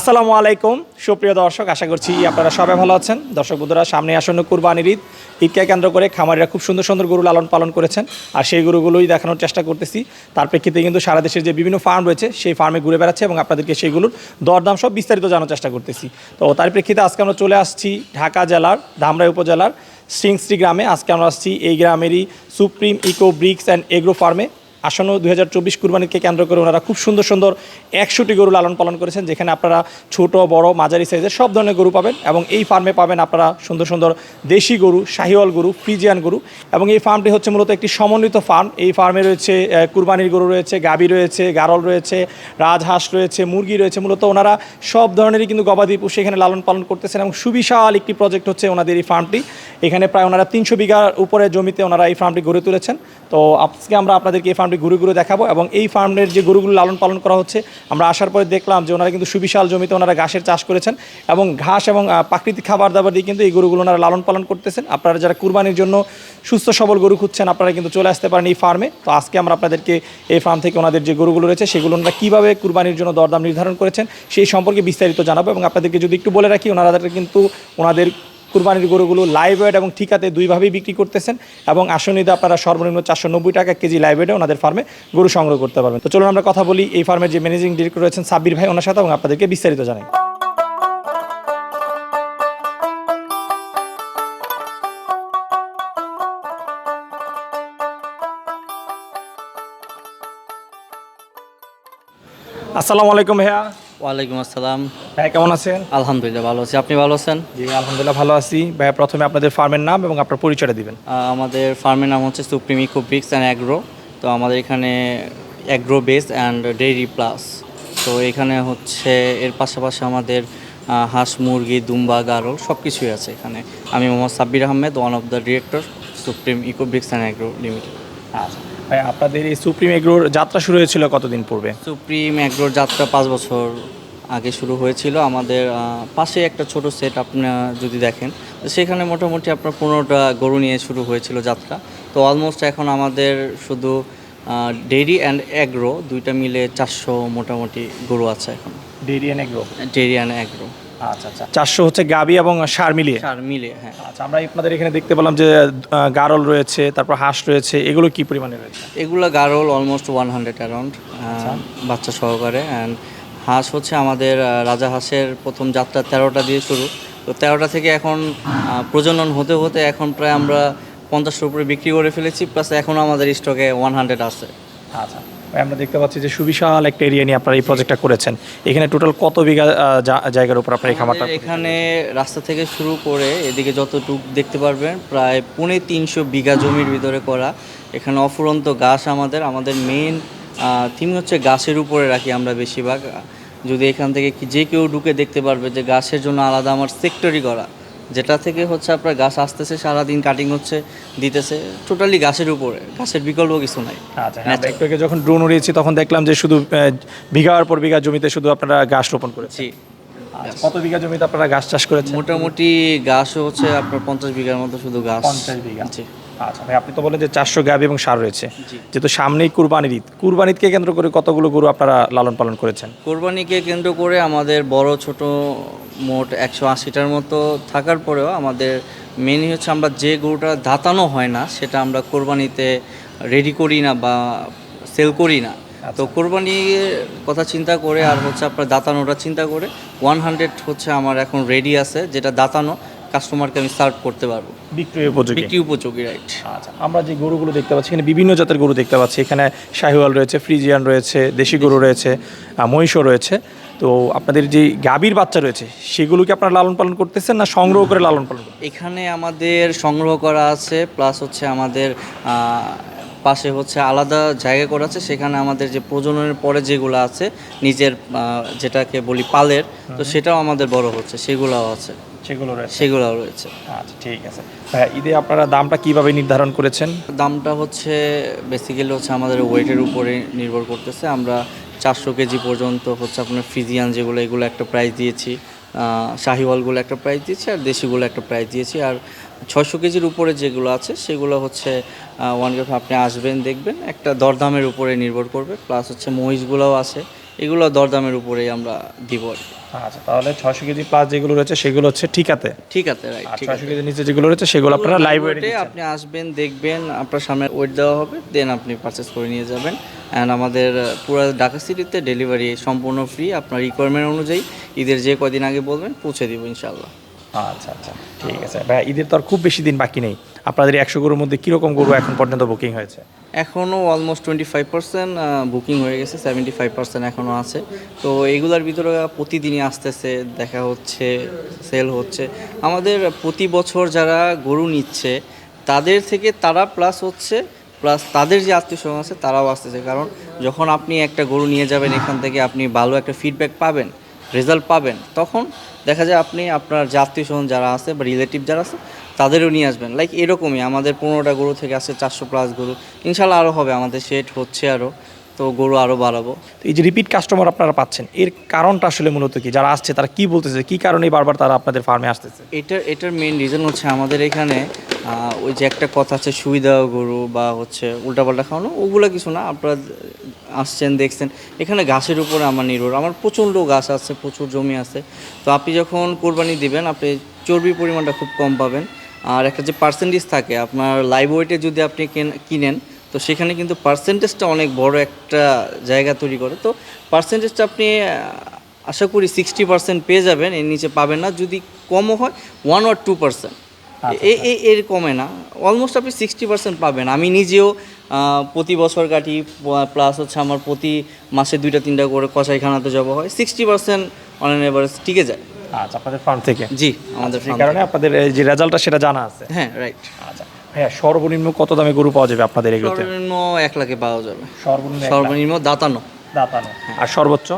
আসসালামু আলাইকুম। সুপ্রিয় দর্শক, আশা করছি আপনারা সবাই ভালো আছেন। দর্শক বন্ধুরা, সামনে আসন্ন কুরবানির ঈদ। ঈদকে কেন্দ্র করে খামারিরা খুব সুন্দর সুন্দর গরু লালন পালন করেছেন। আর সেই গরুগুলোই দেখানোর চেষ্টা করতেছি। তার প্রেক্ষিতে কিন্তু সারা দেশের যে বিভিন্ন ফার্ম রয়েছে, সেই ফার্মে ঘুরে বেড়াচ্ছে এবং আপনাদেরকে সেইগুলোর দরদাম সব বিস্তারিত জানার চেষ্টা করতেছি। তো তার প্রেক্ষিতে আজকে আমরা চলে আসছি ঢাকা জেলার ধামরাই উপজেলার সিংস্ট্রি গ্রামে। আজকে আমরা আসছি এই গ্রামেরই supreme eco bricks and agro ফার্মে আসন্ন দুই হাজার চব্বিশ কুরবানিকে কেন্দ্র করে ওনারা খুব সুন্দর সুন্দর একশোটি গরু লালন পালন করেছেন, যেখানে আপনারা ছোট, বড়, মাঝারি সাইজের সব ধরনের গরু পাবেন এবং এই ফার্মে পাবেন আপনারা সুন্দর সুন্দর দেশি গরু, শাহিওয়াল গরু, ফ্রিজিয়ান গরু এবং এই ফার্মটি হচ্ছে মূলত একটি সমন্বিত ফার্ম। এই ফার্মে রয়েছে কুরবানির গরু রয়েছে, গাবি রয়েছে, গারল রয়েছে, রাজহাঁস রয়েছে, মুরগি রয়েছে, মূলত ওনারা সব ধরনেরই কিন্তু গবাদি পশু এখানে লালন পালন করতেছেন এবং সুবিশাল একটি প্রজেক্ট হচ্ছে ওনাদের এই ফার্মটি। এখানে প্রায় ওনারা তিনশো বিঘার উপরে জমিতে ওনারা এই ফার্মটি গড়ে তুলেছেন। তো আজকে আমরা আপনাদেরকে এই ফার্মটি ঘুরে ঘুরে দেখাবো এবং এই ফার্মের যে গরুগুলো লালন পালন করা হচ্ছে, আমরা আসার পরে দেখলাম যে ওনারা কিন্তু সুবিশাল জমিতে ওনারা ঘাসের চাষ করেছেন এবং ঘাস এবং প্রাকৃতিক খাবার দাবার দিয়ে কিন্তু এই গরুগুলো ওনারা লালন পালন করতেছেন। আপনারা যারা কুরবানির জন্য সুস্থ সবল গরু খুঁজছেন, আপনারা কিন্তু চলে আসতে পারেন এই ফার্মে তো আজকে আমরা আপনাদেরকে এই ফার্ম থেকে ওনাদের যে গরুগুলো রয়েছে, সেগুলো ওনারা কীভাবে কুরবানির জন্য দরদাম নির্ধারণ করেছেন, সেই সম্পর্কে বিস্তারিত জানাব এবং আপনাদেরকে যদি একটু বলে রাখি, ওনারা কিন্তু, ওনাদের কুরবানির গরুগুলো লাইভ ওয়েট এবং ঠিকাতে দুইভাবেই বিক্রি করতেছেন এবং আসনিতে আপনারা সর্বনিম্ন চারশো নব্বই টাকা কেজি লাইভ ওয়েটে ওনাদের ফার্মে গরু সংগ্রহ করতে পারবেন। তো চলুন আমরা কথা বলি, এই ফার্মের যে ম্যানেজিং ডিরেক্টর রয়েছেন সাব্বির ভাই, ওনার সাথে এবং আপনাদেরকে বিস্তারিত জানাই। আসসালামু আলাইকুম ভাইয়া। ওয়ালাইকুম আসসালাম। কেমন আছেন? আলহামদুলিল্লাহ ভালো আছি। আপনি ভালো আছেন? জি আলহামদুলিল্লাহ ভালো আছি। ভাইয়া প্রথমে আপনাদের ফার্মের নাম এবং আপনার পরিচয়টা দিবেন। আমাদের ফার্মের নাম হচ্ছে supreme eco bricks and agro. তো আমাদের এখানে agro base and dairy plus. তো এখানে হচ্ছে এর পাশাপাশি আমাদের হাঁস মুরগি দুম্বা গারল সব কিছুই আছে এখানে। আমি Mohammad Sabbir Ahmed one of the director supreme eco bricks and agro limited আচ্ছা। ভাই আপনাদের এই সুপ্রিম এগ্রোর যাত্রা শুরু হয়েছিল কতদিন পূর্বে? সুপ্রিম অ্যাগ্রোর যাত্রা পাঁচ বছর আগে শুরু হয়েছিল। আমাদের পাশে একটা ছোট সেট আপনারা যদি দেখেন তো সেখানে মোটামুটি আপনার পনেরোটা গরু নিয়ে শুরু হয়েছিল যাত্রা। তো অলমোস্ট এখন আমাদের শুধু ডেইরি অ্যান্ড অ্যাগ্রো দুইটা মিলে চারশো মোটামুটি গরু আছে এখন। Dairy and agro dairy and agro আচ্ছা আচ্ছা। চারশো হচ্ছে গাবি এবং সার মিলিয়ে। চার মিলে হ্যাঁ। আচ্ছা আমরা আপনাদের এখানে দেখতে পেলাম যে গারল রয়েছে তারপর হাঁস রয়েছে এগুলো কি পরিমাণে রয়েছে? এগুলো গারল অলমোস্ট ওয়ান হান্ড্রেড অ্যারাউন্ড বাচ্চা সহকারে। অ্যান্ড হাঁস হচ্ছে আমাদের রাজা হাঁসের প্রথম যাত্রা তেরোটা দিয়ে শুরু। তো তেরোটা থেকে এখন প্রজনন হতে হতে এখন প্রায় আমরা পঞ্চাশের উপরে বিক্রি করে ফেলেছি প্লাস এখনও আমাদের স্টকে ওয়ান হান্ড্রেড আছে। আচ্ছা। আমরা দেখতে পাচ্ছি যে সুবিশাল একটা এরিয়া নিয়ে আপনারা এই প্রজেক্টটা করেছেন। এখানে টোটাল কত বিঘা জায়গার উপর আপনার এই খামারটা এখানে রাস্তা থেকে শুরু করে এদিকে যতটুক দেখতে পারবেন প্রায় পৌনে তিনশো বিঘা জমির ভিতরে করা। এখানে অফুরন্ত গাছ আমাদের আমাদের মেন থিম হচ্ছে গাছের উপরে রাখি আমরা বেশিরভাগ। যদি এখান থেকে যে কেউ ঢুকে দেখতে পারবে যে গাছের জন্য আলাদা আমার সেক্টরি করা। যেটা থেকে হচ্ছে আপনার গাছ আসতেছে সারাদিন কাটিং হচ্ছে দিতেছে টোটালি গাছের উপরে গাছের বিকল্প কিছু নাই। আচ্ছা হ্যাঁ একটু আগে যখন ড্রোন উড়িয়েছি তখন দেখলাম যে শুধু বিঘার পর বিঘা জমিতে শুধু আপনারা গাছ রোপণ করেছি আচ্ছা, কত বিঘা জমিতে আপনারা গাছ চাষ করেছেন? মোটামুটি গাছ হচ্ছে আপনার পঞ্চাশ বিঘার মতো শুধু গাছ। পঞ্চাশ বিঘা। আচ্ছা ভাই আপনি তো বলেন যে চারশো গাবি এবং সার রয়েছে। যেহেতু সামনেই কুরবানির ঈদ। কুরবানির ঈদকে কেন্দ্র করে কতগুলো গরু আপনারা লালন পালন করেছেন? কোরবানিকে কেন্দ্র করে আমাদের বড় ছোট মোট একশো আশিটার মতো থাকার পরেও আমাদের মেনই হচ্ছে আমরা যে গরুটা দাতানো হয় না সেটা আমরা কোরবানিতে রেডি করি না বা সেল করি না। তো কোরবানির কথা চিন্তা করে আর হচ্ছে আপনার দাতানোটা চিন্তা করে ওয়ান হান্ড্রেড হচ্ছে আমার এখন রেডি আছে যেটা দাতানো। কাস্টমারকে আমি সার্ভ করতে পারব। বিক্রয় উপযোগী। বিক্রি উপযোগী রাইট আচ্ছা আমরা যে গরুগুলো দেখতে পাচ্ছি এখানে বিভিন্ন জাতের গরু দেখতে পাচ্ছি। এখানে শাহিওয়াল রয়েছে ফ্রিজিয়ান রয়েছে দেশি গরু রয়েছে মহিষও রয়েছে। তো আপনাদের যে গাভীর বাচ্চা রয়েছে সেগুলো কি আপনারা লালন পালন করতেছেন না সংগ্রহ করে লালন পালন এখানে আমাদের সংগ্রহ করা আছে প্লাস হচ্ছে আমাদের পাশে হচ্ছে আলাদা জায়গা করা আছে। সেখানে আমাদের যে প্রজননের পরে যেগুলো আছে নিজের যেটাকে বলি পালের তো সেটাও আমাদের বড় হচ্ছে সেগুলোও আছে। সেগুলো রয়েছে। সেগুলোও রয়েছে। আচ্ছা ঠিক আছে। হ্যাঁ ঈদে আপনারা দামটা কীভাবে নির্ধারণ করেছেন? দামটা হচ্ছে বেসিক্যালি হচ্ছে আমাদের ওয়েটের উপরে নির্ভর করতেছে। আমরা চারশো কেজি পর্যন্ত হচ্ছে আপনার ফিজিয়ান যেগুলো এগুলো একটা প্রাইস দিয়েছি। শাহিওয়ালগুলো একটা প্রাইস দিয়েছি আর দেশিগুলো একটা প্রাইস দিয়েছি। আর ছয়শো কেজির উপরে যেগুলো আছে সেগুলো হচ্ছে ওয়ান গ্রাম আপনি আসবেন দেখবেন একটা দরদামের উপরে নির্ভর করবে। প্লাস হচ্ছে মহিষগুলোও আছে। এগুলো দরদামের উপরেই আমরা দিব আর কি। আচ্ছা তাহলে ছয়শো কেজি প্লাস যেগুলো রয়েছে সেগুলো হচ্ছে ঠিকাতে? ঠিক আছে রাইট ঠিক ছয়শো কেজির নিচে যেগুলো রয়েছে সেগুলো আপনারা লাইভ আপনি আসবেন দেখবেন আপনার সামনে ওয়েট দেওয়া হবে দেন আপনি পারচেস করে নিয়ে যাবেন। অ্যান্ড আমাদের পুরো ঢাকা সিটিতে ডেলিভারি সম্পূর্ণ ফ্রি আপনার রিকোয়ারমেন্ট অনুযায়ী ঈদের যে কয়দিন আগে বলবেন পৌঁছে দিব ইনশাল্লাহ আচ্ছা আচ্ছা ঠিক আছে। ভাই ঈদের তো আর খুব বেশি দিন বাকি নেই। আপনাদের একশো গরুর মধ্যে কীরকম গরু এখন পর্যন্ত বুকিং হয়েছে? এখনও almost twenty five percent booking হয়ে গেছে সেভেন্টি ফাইভ পার্সেন্ট এখনও আছে। তো এগুলার ভিতরে প্রতিদিনই আসতেছে, দেখা হচ্ছে সেল হচ্ছে। আমাদের প্রতি বছর যারা গরু নিচ্ছে, তাদের থেকে তারা প্লাস হচ্ছে প্লাস তাদের যে আত্মীয় স্বজন আছে, তারাও আসতেছে। কারণ যখন আপনি একটা গরু নিয়ে যাবেন এখান থেকে, আপনি ভালো একটা ফিডব্যাক পাবেন রেজাল্ট পাবেন, তখন দেখা যায় আপনি আপনার যে আত্মীয় স্বজন যারা আছে বা রিলেটিভ যারা আছে তাদেরও নিয়ে আসবেন। লাইক এরকমই আমাদের পনেরোটা গরু থেকে আসছে চারশো প্লাস গরু। ইনশাল্লাহ আরও হবে আমাদের সেট হচ্ছে আরও তো গরু আরও বাড়াবো। তো এই যে রিপিট কাস্টমার আপনারা পাচ্ছেন এর কারণটা আসলে মূলত কি? যারা আসছে তারা কি বলতেছে? কি কারণে বারবার তারা আপনাদের ফার্মে আসতেছে? এটার এটার মেন রিজন হচ্ছে আমাদের এখানে ওই যে একটা কথা আছে সুবিধা গরু বা হচ্ছে উল্টাপাল্টা খাওয়ানো ওগুলো কিছু না। আপনারা আসছেন দেখছেন। এখানে ঘাসের উপরে আমার নির্ভর। আমার প্রচণ্ড গাছ আছে প্রচুর জমি আছে। তো আপনি যখন কোরবানি দিবেন আপনি চর্বির পরিমাণটা খুব কম পাবেন। আর একটা যে পার্সেন্টেজ থাকে আপনার লাইভ ওয়েটে যদি আপনি কেন- কিনেন তো সেখানে কিন্তু পার্সেন্টেজটা অনেক বড় একটা জায়গা তৈরি করে। তো পার্সেন্টেজটা আপনি আশা করি সিক্সটি পার্সেন্ট পেয়ে যাবেন এর নিচে পাবেন না। যদি কমও হয় ওয়ান আর টু পার্সেন্ট এ এ এর কমে না। অলমোস্ট আপনি সিক্সটি পার্সেন্ট পাবেন। আমি নিজেও প্রতি বছর কাটি প্লাস হচ্ছে আমার প্রতি মাসে দুইটা তিনটা করে কষাইখানাতে যাওয়া হয় সিক্সটি পার্সেন্ট অন এভারেজ টিকে যায়। আচ্ছা আপনাদের ফার্ম থেকে? জি আমাদের সেই কারণে আপনাদের এই যে রেজাল্টটা সেটা জানা আছে? হ্যাঁ রাইট আচ্ছা ভাইয়া সর্বনিম্ন কত দামে গরু পাওয়া যাবে আপনাদের এগুলোতে? সর্বনিম্ন এক লাখে পাওয়া যাবে। সর্বনিম্ন এক লাখ। সর্বনিম্ন দাতানো। দাঁতানো। আর সর্বোচ্চ?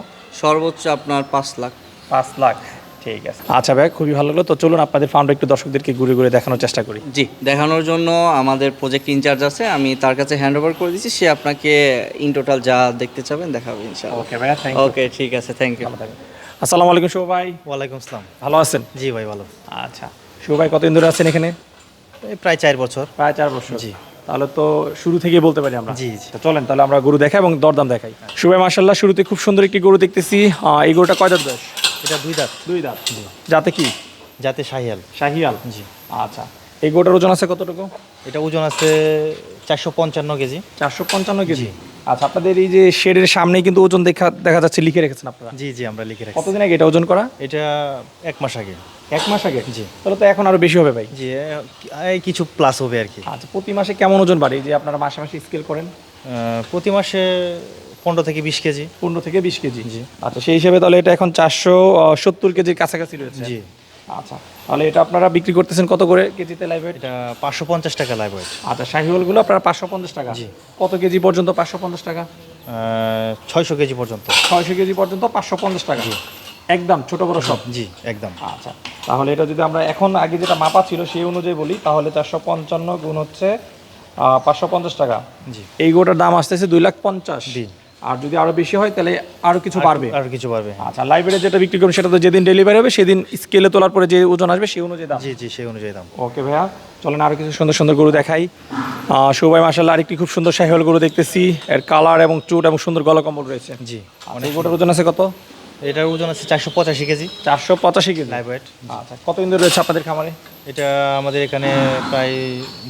সর্বোচ্চ আপনার পাঁচ লাখ। পাঁচ লাখ। ঠিক আছে। আচ্ছা ভাই খুবই ভালো লাগল। তো চলুন আপনাদের ফার্মটা একটু দর্শকদেরকে ঘুরে ঘুরে দেখানোর চেষ্টা করি। জি দেখানোর জন্য আমাদের প্রজেক্ট ইনচার্জ আছে। আমি তার কাছে হ্যান্ড ওভার করে দিচ্ছি। সে আপনাকে ইন টোটাল যা দেখতে চাবেন দেখাবে ইনশাআল্লাহ। ওকে ভাইয়া থ্যাংক ওকে ঠিক আছে থ্যাংক ইউ ইউ আসসালামু আলাইকুম শুভ ভাই। ওয়ালাইকুম আসসালাম। ভালো আছেন? জি ভাই ভালো। আচ্ছা। শুভ ভাই কতদিন ধরে আছেন এখানে? প্রায় চার বছর। প্রায় চার বছর। জি। তাহলে তো শুরু থেকে বলতে পারি আমরা। জি, জি। চলেন তাহলে আমরা গরু দেখাই এবং দরদাম দেখাই। শুভে মার্শাল্লাহ শুরুতে খুব সুন্দর একটি গরু দেখতেছি। এই গরুটা কয় দাঁত এটা দুই দাঁত। দুই দাঁত। যাতে কি? যাতে শাহিয়াল। শাহিয়াল। জি। আচ্ছা। এই গরুটার ওজন আছে কতটুকু? এটা ওজন আছে চারশো পঞ্চান্ন কেজি। চারশো পঞ্চান্ন কেজি? আচ্ছা আপনাদের এই যে শেডের সামনে কিন্তু ওজন দেখা দেখা যাচ্ছে লিখে রেখেছেন আপনারা? জি জি আমরা লিখে রাখি কতদিন আগে এটা ওজন করা? এটা এক মাস আগে। এক মাস আগে? জি। তাহলে তো এখন আরও বেশি হবে ভাই। জি এই কিছু প্লাস হবে আর কি। আচ্ছা প্রতি মাসে কেমন ওজন বাড়ে? যে আপনারা মাসে মাসে স্কেল করেন প্রতি মাসে পনেরো থেকে বিশ কেজি। পনেরো থেকে বিশ কেজি। জি। আচ্ছা সেই হিসেবে তাহলে এটা এখন চারশো সত্তর কেজির কাছাকাছি রয়েছে। জি। আচ্ছা তাহলে এটা আপনারা বিক্রি করতেছেন কত করে কেজিতে লাইভ ওয়েট এটা পাঁচশো পঞ্চাশ টাকা লাইভ ওয়েট আচ্ছা শাহিওয়ালগুলো আপনারা পাঁচশো পঞ্চাশ টাকা। কত কেজি পর্যন্ত পাঁচশো পঞ্চাশ টাকা? ছয়শো কেজি পর্যন্ত। ছয়শো কেজি পর্যন্ত পাঁচশো পঞ্চাশ টাকা। একদম ছোট বড় সব? জি একদম। আচ্ছা তাহলে এটা যদি আমরা এখন আগে যেটা মাপা ছিল সেই অনুযায়ী বলি তাহলে চারশো পঞ্চান্ন গুণ হচ্ছে পাঁচশো পঞ্চাশ টাকা। জি। এই গোটার দাম আসতেছে দুই লাখ পঞ্চাশ। জি। আর যদি আরও বেশি হয় তাহলে আরও কিছু বাড়বে। আর কিছু পারবে আচ্ছা লাইব্রেরি যেটা বিক্রি করবেন সেটা তো যেদিন ডেলিভারি হবে সেদিন স্কেলে তোলার পরে যে ওজন আসবে সেই অনুযায়ী দাম। জি জি সেই অনুযায়ী দাম। ওকে ভাইয়া চলেন আরও কিছু সুন্দর সুন্দর গরু দেখাই। সবাই মাসাল্লাহ আরেকটি খুব সুন্দর শাহিওয়াল গরু দেখতেছি। এর কালার এবং চুট এবং সুন্দর গলা কম্বল রয়েছে। জি। মানে এই গরুটার ওজন আছে কত? এটার ওজন আছে চারশো পঁচাশি কেজি। চারশো পঁচাশি কেজি। লাইভ ওয়েট আচ্ছা কতদিন ধরে রয়েছে আপনাদের খামারে? এটা আমাদের এখানে প্রায়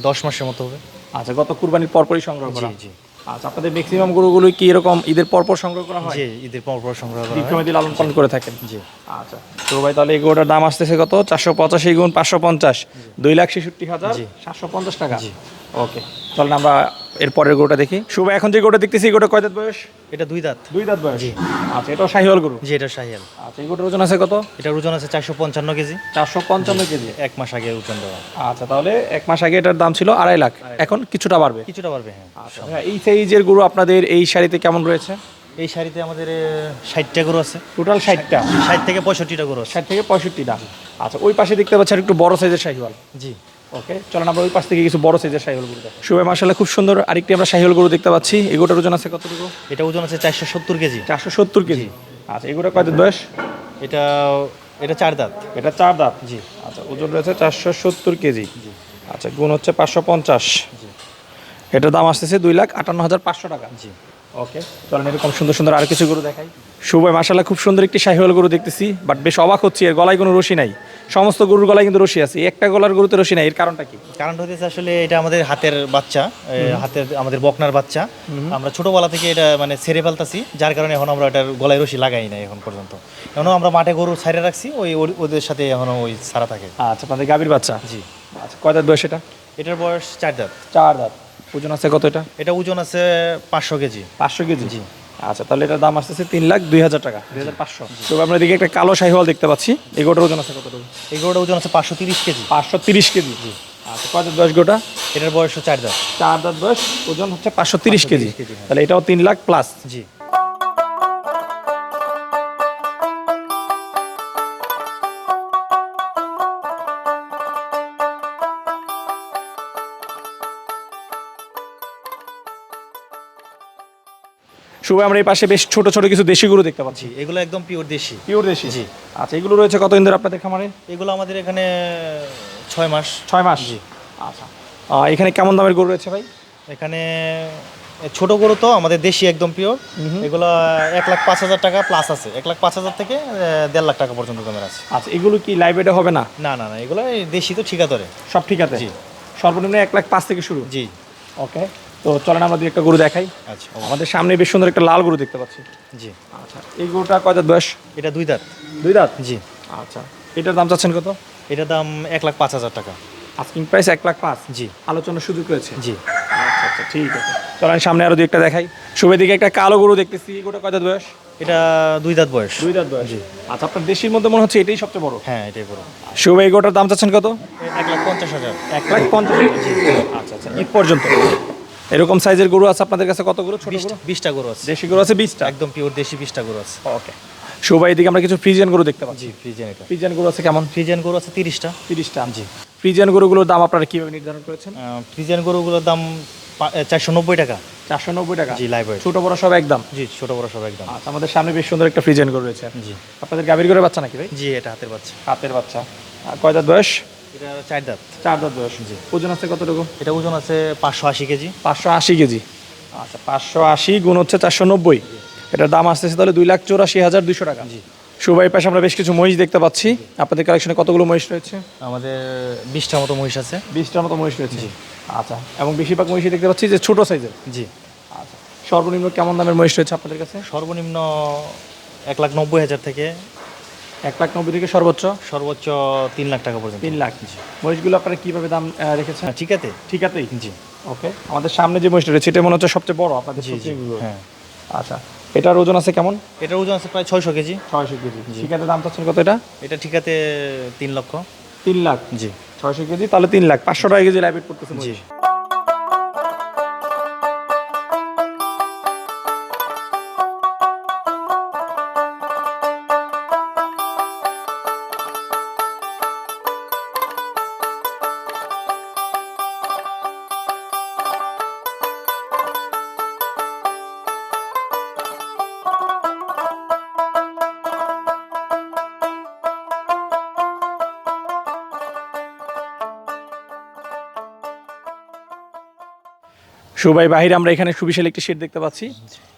দশ মাসের মতো হবে। আচ্ছা গত কুরবানির পরপরই সংগ্রহ করা। জি জি। আচ্ছা আপনাদের ম্যাক্সিমাম গরুগুলো কি এরকম ঈদের পরপর সংগ্রহ করা হয়? জি ঈদের পর পর সংগ্রহ করা হয়। দীর্ঘমেয়াদী লালন পালন করে থাকেন? জি। আচ্ছা তো ভাই তাহলে এই গরুটার দাম আসতেছে কত? চারশো পঁচাশি গুণ পাঁচশো পঞ্চাশ। দুই লাখ ছেষট্টি হাজার সাতশো পঞ্চাশ টাকা। ওকে। চলেন আমরা এর পরের গরুটা দেখি। শুভ এখন যে গরুটা দেখতেছি এই গরুটা কয় দাঁত বয়স? এটা দুই দাঁত। দুই দাঁত বয়স। জি। আচ্ছা এটা শাহিওয়াল গরু? জি এটা শাহিয়াল আচ্ছা এই গরুটার ওজন আছে কত? এটার ওজন আছে চারশো পঞ্চান্ন কেজি। চারশো পঞ্চান্ন কেজি। এক মাস আগে ওজন দেওয়া। আচ্ছা তাহলে এক মাস আগে এটার দাম ছিল আড়াই লাখ। এখন কিছুটা বাড়বে। কিছুটা বাড়বে হ্যাঁ। আচ্ছা এই সাইজের গরু আপনাদের এই শাড়িতে কেমন রয়েছে? এই শাড়িতে আমাদের ষাটটা গরু আছে। টোটাল ষাটটা। ষাট থেকে পঁয়ষট্টিটা গরু আছে। ষাট থেকে পঁয়ষট্টিটা। আচ্ছা ওই পাশে দেখতে পাচ্ছি আর একটু বড় সাইজের শাহিওয়াল। জি। ওকে চলেন আমরা ওই পাশ থেকে কিছু বড় সাইজের শাহিওয়াল গরু দেখি শুভে মার্শাল্লাহ খুব সুন্দর আরেকটি আমরা শাহিওয়াল গরু দেখতে পাচ্ছি। এগুলোটার ওজন আছে কতটুকু? এটা ওজন আছে চারশো সত্তর কেজি। চারশো সত্তর কেজি? আচ্ছা এগুলো কয় বয়স? এটা এটা চার দাঁত। এটা চার দাঁত? জি। আচ্ছা ওজন রয়েছে চারশো সত্তর কেজি। আচ্ছা গুণ হচ্ছে পাঁচশো পঞ্চাশ। এটার দাম আসতেছে দুই লাখ আটান্ন হাজার পাঁচশো টাকা। জি। ওকে চলেন এরকম সুন্দর সুন্দর আর কিছু গরু দেখাই। শুভ মাসাল্লাহ খুব সুন্দর একটি শাহিওয়াল গরু দেখতেছি বাট বেশ অবাক হচ্ছি এর গলায় কোনো রশি নাই। সমস্ত গরুর গলায় কিন্তু রশি আছে একটা গলার গরুতে রশি নাই এর কারণটা কি? কারণ হতেছে আসলে এটা আমাদের হাতের বাচ্চা হাতের আমাদের বকনার বাচ্চা। আমরা ছোটবেলা থেকে এটা মানে ছেড়ে ফেলতাছি যার কারণে এখন আমরা এটার গলায় রশি লাগাই না এখন পর্যন্ত। এখনও আমরা মাঠে গরু ছাইরে রাখছি ওই ওদের সাথে এখনও ওই ছাড়া থাকে। আচ্ছা আপনাদের গাভীর বাচ্চা? জি। আচ্ছা কয় দাঁত বয়স এটা? এটার বয়স চার দাঁত। চার দাঁত। ওজন আছে কত এটা? এটা ওজন আছে পাঁচশো কেজি। পাঁচশো কেজি? জি। আচ্ছা তাহলে এটার দাম আসতেছে তিন লাখ দুই হাজার টাকা। দুই হাজার পাঁচশো। তো আমরা এদিকে একটা কালো শাহিওয়াল দেখতে পাচ্ছি। এগোটার ওজন আছে কতটা এগোটার ওজন আছে পাঁচশো তিরিশ কেজি। পাঁচশো তিরিশ কেজি? জি। আচ্ছা বয়স গোটা? এটার বয়স চার দশ চার দাঁত বয়স ওজন হচ্ছে পাঁচশো তিরিশ কেজি। কেজি, হ্যাঁ। তাহলে এটাও তিন লাখ প্লাস জি। শুভ আমরা এই পাশে বেশ ছোট ছোট কিছু দেশি গরু দেখতে পাচ্ছি। এগুলো একদম পিওর দেশি। পিওর দেশি? জি। আচ্ছা এগুলো রয়েছে কত ধরে আপনাদের খামারে? এগুলো আমাদের এখানে ছয় মাস। ছয় মাস? জি। আচ্ছা। এখানে কেমন দামের গরু রয়েছে ভাই? এখানে ছোট গরু তো আমাদের দেশি একদম পিওর এগুলো এক লাখ পাঁচ হাজার টাকা প্লাস আছে। এক লাখ পাঁচ হাজার থেকে দেড় লাখ টাকা পর্যন্ত দামের আছে। আচ্ছা এগুলো কি লাইব্রেরি হবে না? না না না এগুলো দেশি তো ঠিকাতরে সব ঠিক আছে জি। সর্বনিম্ন এক লাখ পাঁচ থেকে শুরু? জি। ওকে তো চলেন আমরা দুই একটা গরু দেখাই। আচ্ছা আমাদের সামনে বেশ সুন্দর একটা লাল গরু দেখতে পাচ্ছি। জি। আচ্ছা এই গরুটা কয় দাঁত বয়স? এটা দুই দাঁত। দুই দাঁত? জি। আচ্ছা এটার দাম চাচ্ছেন কত? এটার দাম এক লাখ পাঁচ হাজার টাকা। আস্কিং প্রাইস এক লাখ পাঁচ? জি। আলোচনার সুযোগ রয়েছে? জি। আচ্ছা আচ্ছা ঠিক আছে। চলেন সামনে আরও দুই একটা দেখাই। শুভের দিকে একটা কালো গরু দেখতেছি। এই গরুটা কয় দাঁত বয়স? এটা দুই দাঁত বয়স। দুই দাঁত বয়স। জি। আচ্ছা আপনার দেশির মধ্যে মনে হচ্ছে এটাই সবচেয়ে বড়? হ্যাঁ এটাই বড়। শুভ এই গরুটার দাম চাচ্ছেন কত? এক লাখ পঞ্চাশ হাজার। এক লাখ পঞ্চাশ হাজার। জি। আচ্ছা আচ্ছা ঈদ পর্যন্ত। এরকম সাইজের গরু আছে আপনাদের কাছে? কত গরু? ছোট গরু? বিশটা গরু আছে। দেশি গরু আছে বিশটা? একদম পিওর দেশি বিশটা গরু আছে। ওকে শুভ এদিকে আমরা কিছু ফ্রিজিয়ান গরু দেখতে পাচ্ছি। জি ফ্রিজেন এটা। ফ্রিজিয়ান গরু আছে কেমন? ফ্রিজিয়ান গরু আছে তিরিশটা। তিরিশটা। জি। ফ্রিজিয়ান গরুগুলোর দাম আপনারা কীভাবে নির্ধারণ করেছেন? ফ্রিজেন গরুগুলোর দাম চারশো নব্বই টাকা। চারশো নব্বই টাকা? জি লাইভ ছোট বড় সব একদম? জি ছোট বড় সব একদম। আচ্ছা আমাদের সামনে বেশ সুন্দর একটা ফ্রিজিয়ান গরু রয়েছে। জি। আপনাদের গাভীর গরুর বাচ্চা নাকি ভাই? জি এটা হাতের বাচ্চা। হাতের বাচ্চা। দাঁত বয়স? এটা চার দাঁত। চার দাঁত বয়স। জি। ওজন আছে কতটুকু? এটা ওজন আছে পাঁচশো আশি কেজি। পাঁচশো আশি কেজি। আচ্ছা পাঁচশো আশি গুণ হচ্ছে চারশো নব্বই। এটার দাম আসতেছে তাহলে দুই লাখ চৌরাশি হাজার দুশো টাকা। জি। সুবাই পাশে আমরা বেশ কিছু মহিষ দেখতে পাচ্ছি। আপনাদের কালেকশনে কতগুলো মহিষ রয়েছে? আমাদের বিশটা মতো মহিষ আছে। বিশটার মতো মহিষ রয়েছে। আচ্ছা এবং বেশিরভাগ দেখতে পাচ্ছি যে ছোট সাইজের। জি। আচ্ছা সর্বনিম্ন কেমন দামের মহিষ রয়েছে আপনাদের কাছে? সর্বনিম্ন এক লাখ নব্বই হাজার থেকে এক লাখ নব্বই থেকে সর্বোচ্চ? সর্বোচ্চ তিন লাখ টাকা পর্যন্ত। তিন লাখ মহিষগুলো আপনারা কীভাবে দাম রেখেছেন? ঠিক আছে ঠিক আছেই জি। ওকে। আমাদের সামনে যে মহিষটা রয়েছে এটা মনে হচ্ছে সবচেয়ে বড় আপনাদের। হ্যাঁ। আচ্ছা এটার ওজন আছে কেমন? এটার ওজন আছে প্রায় ছয়শো কেজি। ছয়শো কেজি। শিকাতে দাম চাচ্ছেন কত এটা? এটা ঠিকাতে তিন লক্ষ। তিন লাখ। জি। ছয়শো কেজি তাহলে তিন লাখ। পাঁচশো টাকা কেজি লাইভ করতেছে জি। সুবাই বাহিরে আমরা এখানে সুবিশাল একটি শেড দেখতে পাচ্ছি।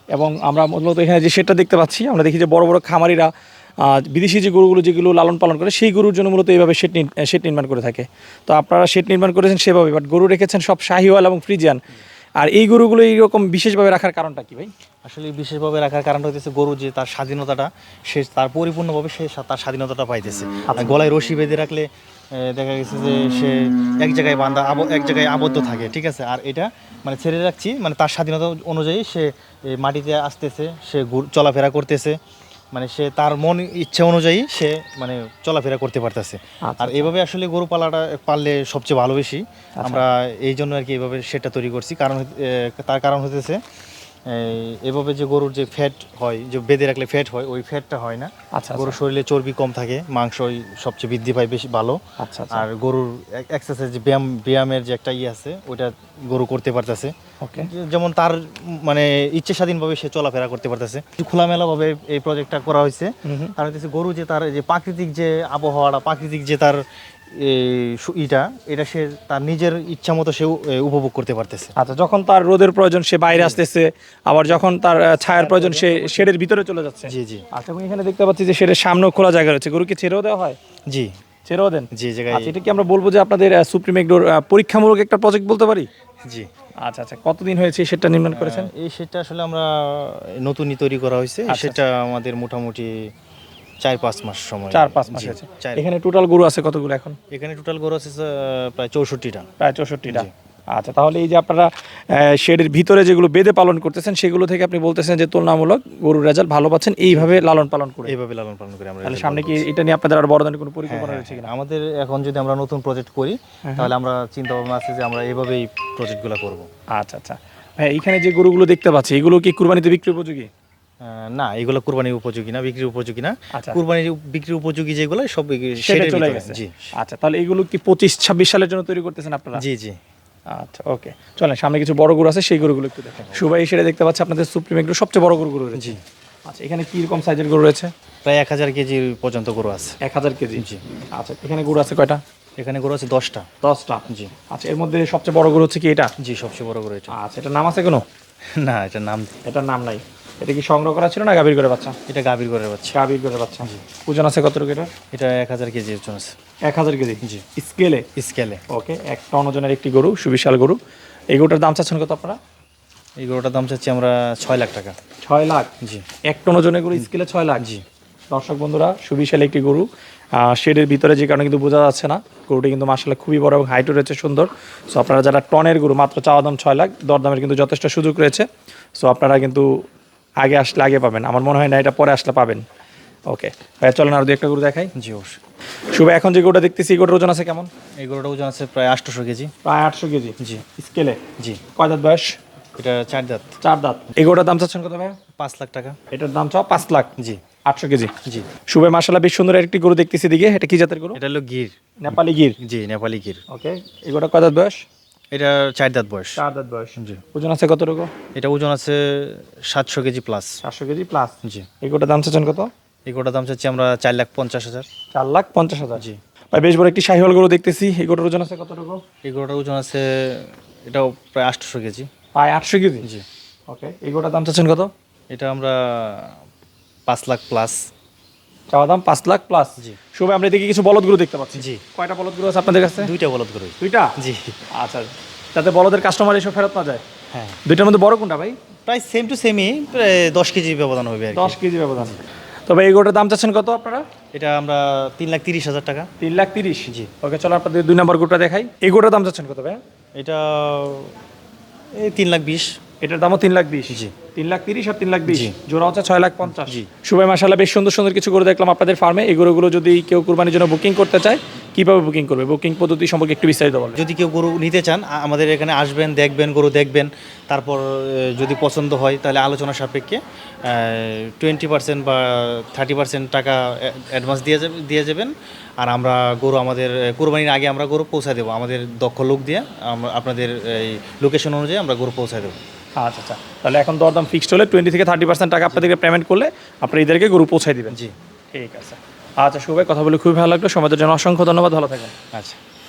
এবং আমরা মূলত এখানে যে শেডটা দেখতে পাচ্ছি আমরা দেখি যে বড় বড় খামারিরা বিদেশি যে গরুগুলো যেগুলো লালন পালন করে সেই গরুর জন্য মূলত এইভাবে শেড শেড নির্মাণ করে থাকে। তো আপনারা শেড নির্মাণ করেছেন সেভাবে বাট গরু রেখেছেন সব শাহিওয়াল এবং ফ্রিজিয়ান। আর এই গরুগুলো এইরকম বিশেষভাবে রাখার কারণটা কি ভাই? আসলে বিশেষভাবে রাখার কারণটা হচ্ছে গরু যে তার স্বাধীনতাটা সে তার পরিপূর্ণভাবে সে সা- তার স্বাধীনতাটা পাইতেছে। আর গলায় রশি বেঁধে রাখলে দেখা গেছে যে সে এক জায়গায় বান্ধা এক জায়গায় আবদ্ধ থাকে ঠিক আছে? আর এটা মানে ছেড়ে রাখছি মানে তার স্বাধীনতা অনুযায়ী সে মাটিতে আসতেছে সে চলাফেরা করতেছে মানে সে তার মন ইচ্ছে অনুযায়ী সে মানে চলাফেরা করতে পারতেছে। আচ্ছা, আর এভাবে আসলে গরু পালাটা পাললে সবচেয়ে ভালো বেশি। আমরা এই জন্য আর কি এভাবে সেটা তৈরি করছি। কারণ তার কারণ হতেছে এভাবে যে গরুর যে ফ্যাট হয় যে বেঁধে রাখলে ফ্যাট হয় ওই ফ্যাটটা হয় না। আচ্ছা, গরুর শরীরে চর্বি কম থাকে মাংসই সবচেয়ে বৃদ্ধি পায় বেশি ভালো। আচ্ছা আচ্ছা। আর গরুর এক্সারসাইজ যে ব্যায়াম ব্যায়ামের যে একটা ইয়ে আছে ওইটা গরু করতে পারতেছে। যেমন তার মানে ইচ্ছে স্বাধীনভাবে সে চলাফেরা করতে পারতেছে। খোলামেলাভাবে এই প্রজেক্টটা করা হয়েছে। কারণ হচ্ছে গরু যে তার যে প্রাকৃতিক যে আবহাওয়াটা প্রাকৃতিক যে তার ইটা এটা সে তার নিজের ইচ্ছা মতো সে উপভোগ করতে পারতেছে। আচ্ছা যখন তার রোদের প্রয়োজন সে বাইরে আসতেছে আবার যখন তার ছায়ার প্রয়োজন সে শেডের ভিতরে চলে যাচ্ছে। জি জি। আচ্ছা এখানে দেখতে পাচ্ছি যে শেডের সামনেও খোলা জায়গা রয়েছে। গরুকে ছেড়েও দেওয়া হয়? জি। ছেড়েও দেন? জি জায়গায় আচ্ছা এটা কি আমরা বলব যে আপনাদের সুপ্রিম এগ্রোর পরীক্ষামূলক একটা প্রজেক্ট বলতে পারি? জি। আচ্ছা আচ্ছা কতদিন হয়েছে সেটা নির্মাণ করেছেন? এই সেটা আসলে আমরা নতুনই তৈরি করা হয়েছে। আচ্ছা, সেটা আমাদের মোটামুটি চার পাঁচ মাস সময় চার পাঁচ মাস চার- এখানে টোটাল গরু আছে কতগুলো এখন? এখানে টোটাল গরু আছে প্রায় চৌষট্টিটা প্রায় চৌষট্টিটা আচ্ছা তাহলে এই যে আপনারা শেডের ভিতরে যেগুলো পালন করতেছেন সেগুলো থেকে আপনি বলতেছেন যে তুলনামূলক গরুর রেজাল্ট ভালো পাচ্ছেন এইভাবে লালন পালন করে। এইভাবে লালন পালন করে আমরা তাহলে সামনে কি এটা নিয়ে আপনাদের আর বড় ধরনের কোনো পরিকল্পনা হ্যাঁ, রয়েছে কিনা? আমাদের এখন যদি আমরা নতুন প্রজেক্ট করি তাহলে আমরা চিন্তা ভাবনা আছে যে আমরা এইভাবেই প্রজেক্টগুলো করব। আচ্ছা আচ্ছা। হ্যাঁ এখানে যে গরুগুলো দেখতে পাচ্ছি এগুলো কি কুরবানিতে বিক্রি উপযোগী? না এগুলো কুরবানির উপযোগী না বিক্রির উপযোগী না। আচ্ছা। কুরবানির বিক্রির উপযোগী যেগুলো সব সেটা চলে গেছে। জি। আচ্ছা তাহলে এগুলো কি পঁচিশ ছাব্বিশ সালের জন্য তৈরি করতেছেন আপনারা? জি জি। আচ্ছা ওকে। চলেন সামনে কিছু বড় গরু আছে সেই গরুগুলো একটু দেখেন। সুবাই সেটা দেখতে পাচ্ছি আপনাদের সুপ্রিম এগুলো সবচেয়ে বড় গরু গরু রয়েছে। জি। আচ্ছা এখানে কি রকম সাইজের গরু রয়েছে? প্রায় এক হাজার কেজি পর্যন্ত গরু আছে। এক হাজার কেজি? জি। আচ্ছা এখানে গরু আছে কয়টা? এখানে গরু আছে দশটা। দশটা? জি। আচ্ছা এর মধ্যে সবচেয়ে বড় গরু হচ্ছে কি এটা? জি সবচেয়ে বড় গরু এটা। আচ্ছা এটা নাম আছে কোনো? না এটার নাম এটার নাম নাই। এটা কি সংগ্রহ করা ছিল না গাভীর করে বাচ্চা? এটা গাভীর গরের বাচ্চা। গাভীর করে বাচ্চা। জি। ওজন আছে কত এটা এটা এক হাজার কেজি ওজন আছে। এক হাজার কেজি? জি। স্কেলে? স্কেলে। ওকে এক টন ওজনের একটি গরু সুবিশাল গরু। এই গরুটার দাম চাচ্ছেন কত আপনারা? এই গরুটার দাম চাচ্ছি আমরা ছয় লাখ টাকা। ছয় লাখ? জি। এক টন ওজনের গরু স্কেলে ছয় লাখ? জি। দর্শক বন্ধুরা সুবিশাল একটি গরু। শেডের ভিতরে যে কারণে কিন্তু বোঝা যাচ্ছে না। গরুটি কিন্তু মাসাল্লাহ খুবই বড় এবং হাইটও রয়েছে সুন্দর। সো আপনারা যারা টনের গরু মাত্র চাওয়া দাম ছয় লাখ দরদামের কিন্তু যথেষ্ট সুযোগ রয়েছে। সো আপনারা কিন্তু আগে আসলে আগে পাবেন। আমার মনে হয় না এটা পরে আসলে পাবেন। ওকে ভাইয়া চলেন আর দু একটা গরু দেখাই। জি অবশ্যই। শুভ এখন যে গরুটা দেখতেছি এই গরুটার ওজন আছে কেমন? এই গরুটার ওজন আছে প্রায় আটশো কেজি। প্রায় আটশো কেজি। জি। স্কেলে? জি। কয় দাঁত বয়স? এটা চার দাঁত। চার দাঁত। এই গরুটার দাম চাচ্ছেন কত ভাইয়া? পাঁচ লাখ টাকা। এটার দাম চাও পাঁচ লাখ। জি। আটশো কেজি। জি। শুভে মাসাল্লাহ বেশ সুন্দর একটি গরু দেখতেছি দিকে এটা কি জাতের গরু? এটা হলো গির। নেপালি গির। জি নেপালি গির। ওকে এগুলো কয় দাঁত বয়স? এটা চার দাঁত বয়স। চার দাঁত বয়স। জি। ওজন আছে কতটুকু? এটা ওজন আছে সাতশো কেজি প্লাস চারশো কেজি প্লাস জি। এগুলোর দাম চাচ্ছেন কত? এই গরুটার দাম চাচ্ছি আমরা চার লাখ পঞ্চাশ হাজার। চার লাখ পঞ্চাশ হাজার। জি। ভাই বেশ বড় একটি শাহিওয়াল গরু দেখতেছি। এগুলোর ওজন আছে কতটুকু? এই গরুটার ওজন আছে এটাও প্রায় আটশোশো কেজি। প্রায় আটশো কেজি? জি। ওকে এগুলোর দাম চাচ্ছেন কত? এটা আমরা পাঁচ লাখ প্লাস চাওয়া দাম পাঁচ লাখ প্লাস জি। শুভে আমরা এদিকে কিছু বলদ গরু দেখতে পাচ্ছি। জি। কয়টা বলদ গরু আছে আপনাদের কাছে? দুইটা বলদ গরু দুইটা? জি। আচ্ছা যাতে বলদের কাস্টমার এসব ফেরত না যায়। হ্যাঁ। দুইটার মধ্যে বড় কোনটা ভাই? প্রায় সেম টু সেমই দশ কেজি ব্যবধান হবে দশ কেজি ব্যবধান। তবে এই গরুটার দাম চাচ্ছেন কত আপনারা? এটা আমরা তিন লাখ তিরিশ হাজার টাকা। তিন লাখ তিরিশ? জি। ওকে চলো আপনাদের দুই নম্বর গরুটা দেখাই। এই গরুটার দাম চাচ্ছেন কত ভাই এটা এই তিন লাখ বিশ। এটার দামও তিন লাখ বিশ। জি। তিন লাখ তিরিশ আর তিন লাখ বিশ। জোড়া হচ্ছে ছয় লাখ পঞ্চাশ। সুবাই মাসাল্লাহ বেশ সুন্দর সুন্দর কিছু গরু দেখলাম আপনাদের ফার্মে এই গরুগুলো যদি কেউ কুরবানির জন্য বুকিং করতে চায় কীভাবে বুকিং করবে? বুকিং পদ্ধতি সম্পর্কে একটু বিস্তারিত বলবেন যদি কেউ গরু নিতে চান আমাদের এখানে আসবেন দেখবেন গরু দেখবেন। তারপর যদি পছন্দ হয় তাহলে আলোচনা সাপেক্ষে টোয়েন্টি পার্সেন্ট বা থার্টি পার্সেন্ট টাকা অ্যাডভান্স দিয়ে দিয়ে যাবেন। আর আমরা গরু আমাদের কোরবানির আগে আমরা গরু পৌঁছায় দেবো। আমাদের দক্ষ লোক দিয়ে আপনাদের এই লোকেশন অনুযায়ী আমরা গরু পৌঁছায় দেবো। আচ্ছা আচ্ছা। তাহলে এখন দরদাম ফিক্সড হলে টোয়েন্টি থেকে থার্টি পার্সেন্ট টাকা আপনাদেরকে পেমেন্ট করলে আপনি এদেরকে গরু পৌঁছায় দেবেন। জি। ঠিক আছে। আচ্ছা সবাই কথা বলে খুবই ভালো লাগল। সমাজের জন্য অসংখ্য ধন্যবাদ। ভালো থাকবেন। আচ্ছা।